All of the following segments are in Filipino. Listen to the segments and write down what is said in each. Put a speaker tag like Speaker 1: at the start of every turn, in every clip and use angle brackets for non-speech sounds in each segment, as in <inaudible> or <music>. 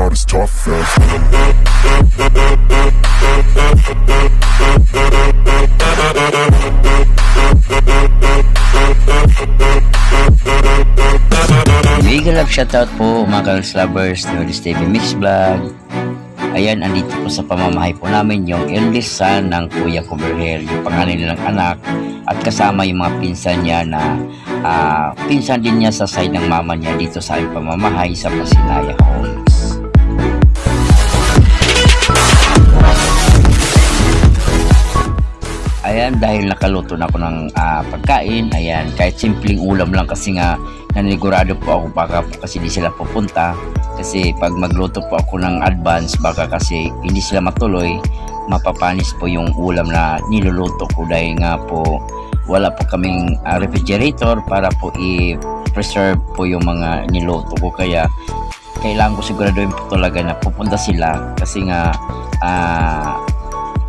Speaker 1: not as tough
Speaker 2: Big love shoutout po mga Carlos Lovers ni Ulis TV Mix Vlog. Ayan, andito po sa pamamahay po namin yung eldest son ng Kuya Coverhell, yung pangalan nilang anak at kasama yung mga pinsan niya na ah, pinsan din niya sa side ng mama niya dito sa aming pamamahay sa Pasinaya Homes. Ayan, dahil nakaluto na ako ng ah, pagkain, ayan, kahit simpleng ulam lang kasi nga nanigurado po ako baka kasi di sila pupunta. Kasi pag magluto po ako ng advance baka kasi hindi sila matuloy mapapanis po yung ulam na niluluto ko. Dahil nga po wala po kaming ah, refrigerator para po i-preserve po yung mga niluto ko. Kaya kailangan ko siguraduhin po talaga na pupunta sila. Kasi nga ah,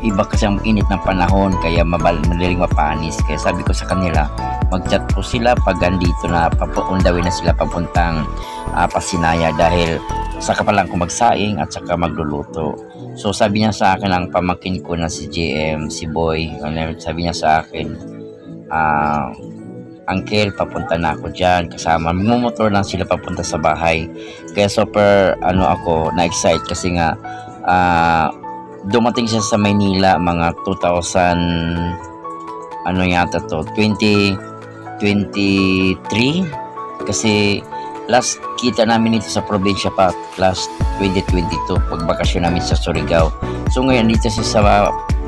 Speaker 2: iba kasi ang init ng panahon kaya madaling mapanis kaya sabi ko sa kanila mag-chat po sila pag andito na papuundawin na sila papuntang ah, Pasinaya dahil saka pa lang ko magsaing at saka magluluto so sabi niya sa akin ang pamangkin ko na si JM si Boy sabi niya sa akin ah Uncle, papunta na ako dyan kasama. Mumotor lang sila papunta sa bahay. Kaya super, ano ako, na-excite kasi nga, ah, dumating siya sa Maynila mga 2000 ano yata to 2023 kasi last kita namin ito sa probinsya pa last 2022 pag bakasyon namin sa Surigao. So ngayon dito siya sa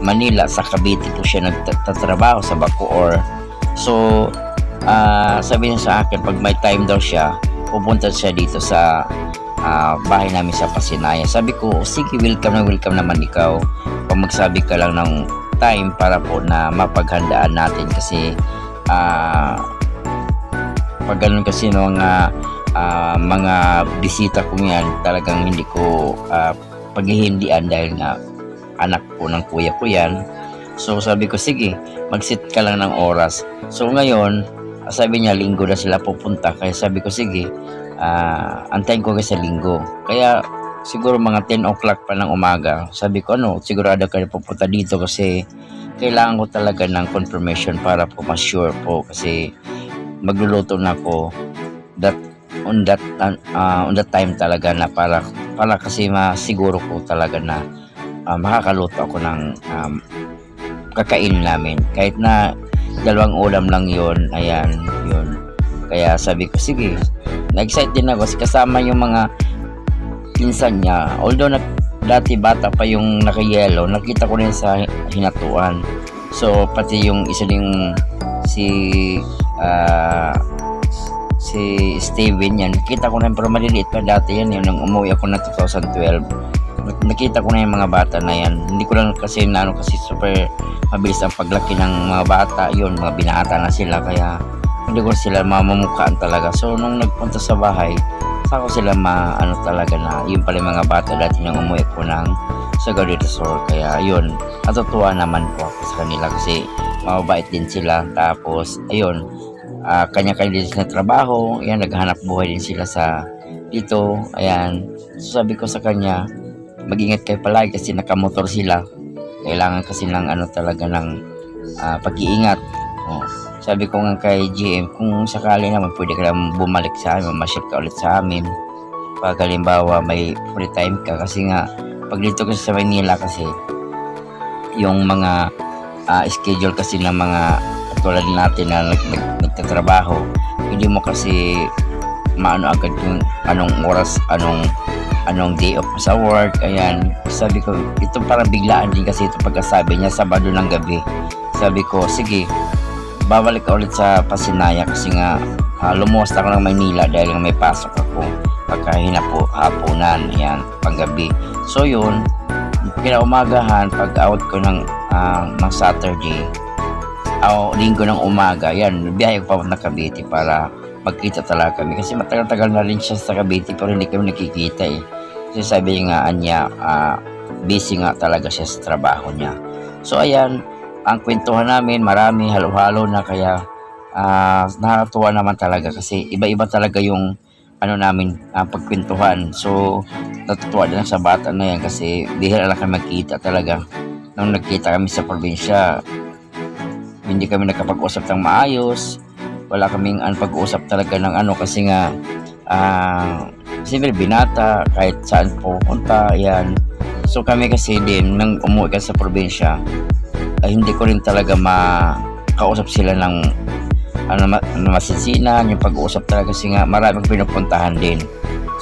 Speaker 2: Manila sa Cavite po siya nagtatrabaho sa Bacoor. So ah, sabi niya sa akin pag may time daw siya pupunta siya dito sa ah, bahay namin sa Pasinaya. Sabi ko, "O, sige, welcome na welcome naman ikaw. Pag magsabi ka lang ng time para po na mapaghandaan natin kasi ah pag ganun kasi no, mga ah, mga bisita ko yan, talagang hindi ko ah, paghihindian dahil nga anak po ng kuya ko yan. So sabi ko, sige, mag-sit ka lang ng oras. So ngayon, sabi niya, linggo na sila pupunta. Kaya sabi ko, sige, ah antayin ko kasi linggo. Kaya siguro mga 10 o'clock pa ng umaga, sabi ko ano, sigurado ka pupunta dito kasi kailangan ko talaga ng confirmation para po ma-sure po kasi magluluto na ako that on that ah, on that time talaga na para para kasi masiguro ko talaga na ah, makakaluto ako ng um, kakainin namin. Kahit na dalawang ulam lang yon ayan yun. Kaya sabi ko sige na-excite din ako kasi kasama yung mga pinsan niya. Although na, dati bata pa yung naka-yellow, nakita ko rin sa hinatuan. So, pati yung isa ding si ah, si Steven yan, nakita ko na yun, pero maliliit pa dati yan, yun, nung umuwi ako na 2012. Nak- Nakita ko na yung mga bata na yan. Hindi ko lang kasi na ano, kasi super mabilis ang paglaki ng mga bata. Yun, mga binata na sila. Kaya hindi ko sila mamamukhaan talaga. So, nung nagpunta sa bahay, saka ko sila ma, ano talaga na, yun pala mga bata dati nang umuwi ko ng Sagari Resort. Kaya, yun, natutuwa naman po ako sa kanila kasi mababait din sila. Tapos, ayun, ah, kanya-kanya din sila trabaho. Ayan, naghanap buhay din sila sa dito. Ayan, so, sabi ko sa kanya, mag-ingat kayo palagi kasi nakamotor sila. Kailangan kasi ng ano talaga ng ah, pag-iingat. Oh. Sabi ko nga kay GM, kung sakali naman pwede ka lang bumalik sa amin, ma-share ka ulit sa amin. Pag halimbawa may free time ka kasi nga pag dito kasi sa Manila kasi yung mga ah, schedule kasi ng mga katulad natin na nag, nag, nagtatrabaho, hindi mo kasi maano agad yung anong oras, anong anong day off sa work, ayan. Sabi ko, ito parang biglaan din kasi ito pagkasabi niya, Sabado ng gabi. Sabi ko, sige, babalik ka ulit sa Pasinaya kasi nga uh, lumuwas na ako ng Maynila dahil may pasok ako pagkahina po hapunan yan panggabi. So yun kinaumagahan pag out ko ng ah, ng Saturday o linggo ng umaga yan biyahe ko pa ng Cavite para magkita talaga kami. Kasi matagal-tagal na rin siya sa Cavite pero hindi kami nakikita eh. Kasi sabi nga anya ah, busy nga talaga siya sa trabaho niya. So ayan ang kwentuhan namin marami halo-halo na kaya ah nakakatuwa naman talaga kasi iba-iba talaga yung
Speaker 1: ano namin ah, pagkwentuhan. So natutuwa din sa bata na yan kasi bihira lang kami magkita talaga. Nung nagkita kami sa probinsya, hindi kami nakapag-usap ng maayos. Wala kaming ano, pag-usap talaga ng ano kasi nga ah siyempre binata kahit saan pupunta yan. So kami kasi din nang umuwi ka sa probinsya, ay hindi ko rin talaga makausap sila ng ano, ano masinsinan, yung pag-uusap talaga kasi nga maraming pinupuntahan din.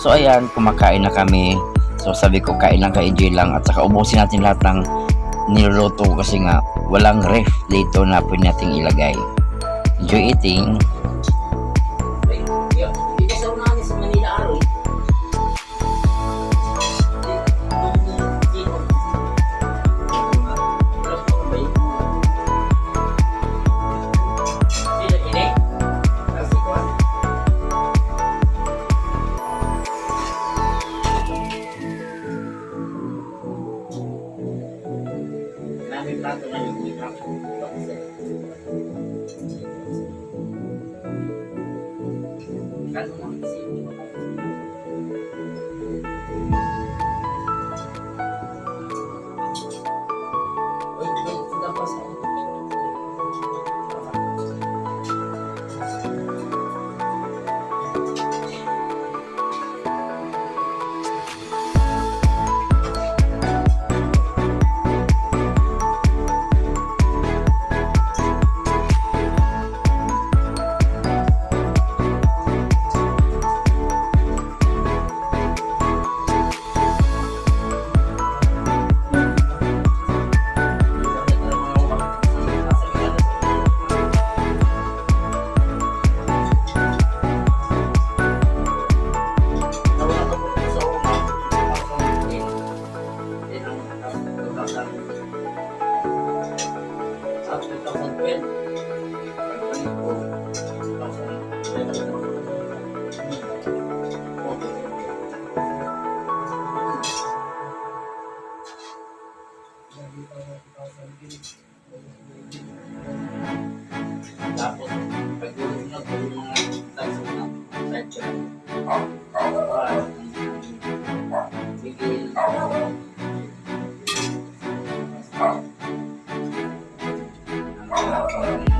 Speaker 1: So ayan, kumakain na kami. So sabi ko kain lang kay lang at saka ubusin natin lahat ng niluluto kasi nga walang ref dito na pwede nating ilagay. Enjoy eating. Oh.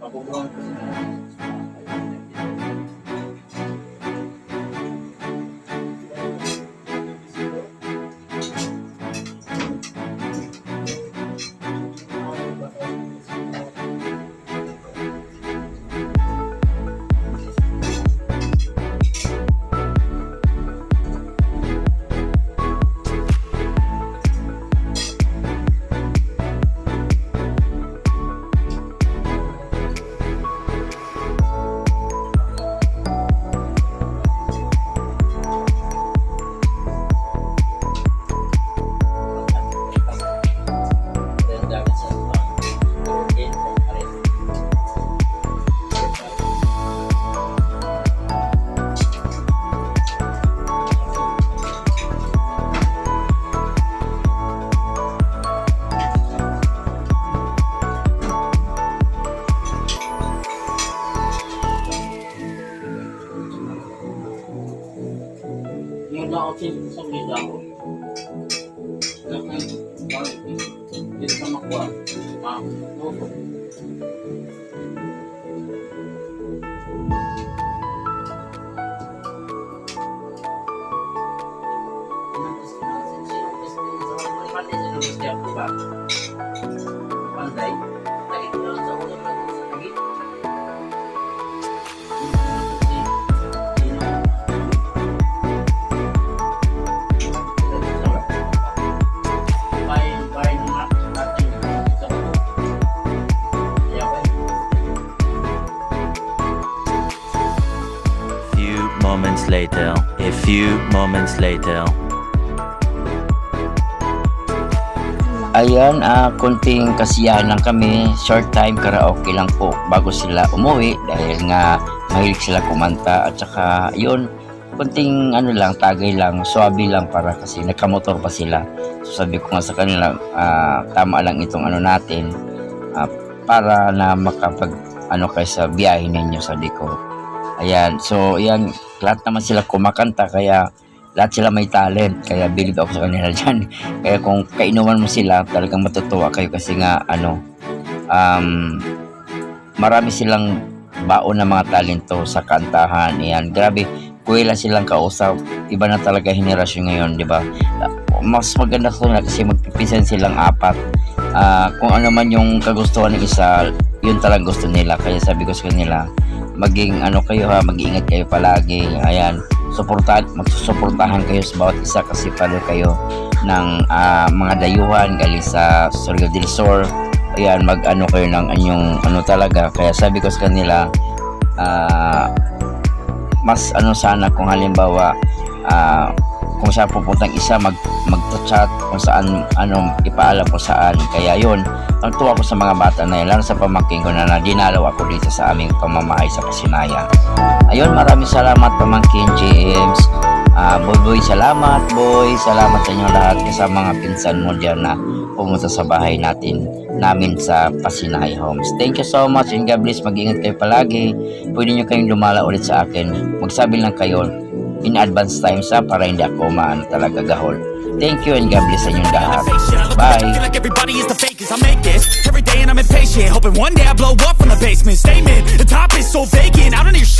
Speaker 1: 啊不过现在还有 pandai
Speaker 3: dari Moments later, a few moments later.
Speaker 2: Ayan, ah, kunting kasiyahan lang kami. Short time karaoke lang po bago sila umuwi dahil nga mahilig sila kumanta at saka yun, kunting ano lang, tagay lang, swabe lang para kasi nagkamotor pa sila. So sabi ko nga sa kanila, ah, tama lang itong ano natin ah, para na makapag ano kayo sa biyahe ninyo sabi ko. Ayan, so ayan, lahat naman sila kumakanta kaya lahat sila may talent kaya bilib ako sa kanila <laughs> dyan. Kaya kung kainuman mo sila talagang matutuwa kayo kasi nga ano um, marami silang baon na mga talento sa kantahan. Yan grabe kuwela silang kausap. Iba na talaga henerasyon ngayon di ba? Mas maganda ko na kasi magpipisan silang apat. Ah, kung ano man yung kagustuhan ng isa yun talagang gusto nila. Kaya sabi ko sa kanila maging ano kayo ha mag-iingat kayo palagi. Ayan suportahan magsusuportahan kayo sa bawat isa kasi palo kayo ng ah, mga dayuhan galing sa Surigao del Sur. Ayan mag ano kayo ng anyong ano talaga. Kaya sabi ko sa kanila ah, mas ano sana kung halimbawa ah, kung saan pupuntang isa mag magta-chat kung saan ano ipaalam ko saan. Kaya yun natuwa ko sa mga bata na yun lalo sa pamangking ko na, na dinalaw ako dito sa aming pamamahay sa Pasinaya. Ayun maraming salamat pamangkin James. Ah, boy boy salamat boy. Salamat sa inyo lahat sa mga pinsan mo dyan na pumunta sa bahay natin namin sa Pasinay Homes. Thank you so much and God bless. Mag-ingat kayo palagi. Pwede nyo kayong lumala ulit sa akin. Magsabi lang kayo in advance time sa para hindi ako maano talaga gahol thank you and God bless sa inyong lahat bye
Speaker 4: every day and I'm impatient. Hoping one day I blow up from the basement. Statement, the top is so vacant. I don't hear shit.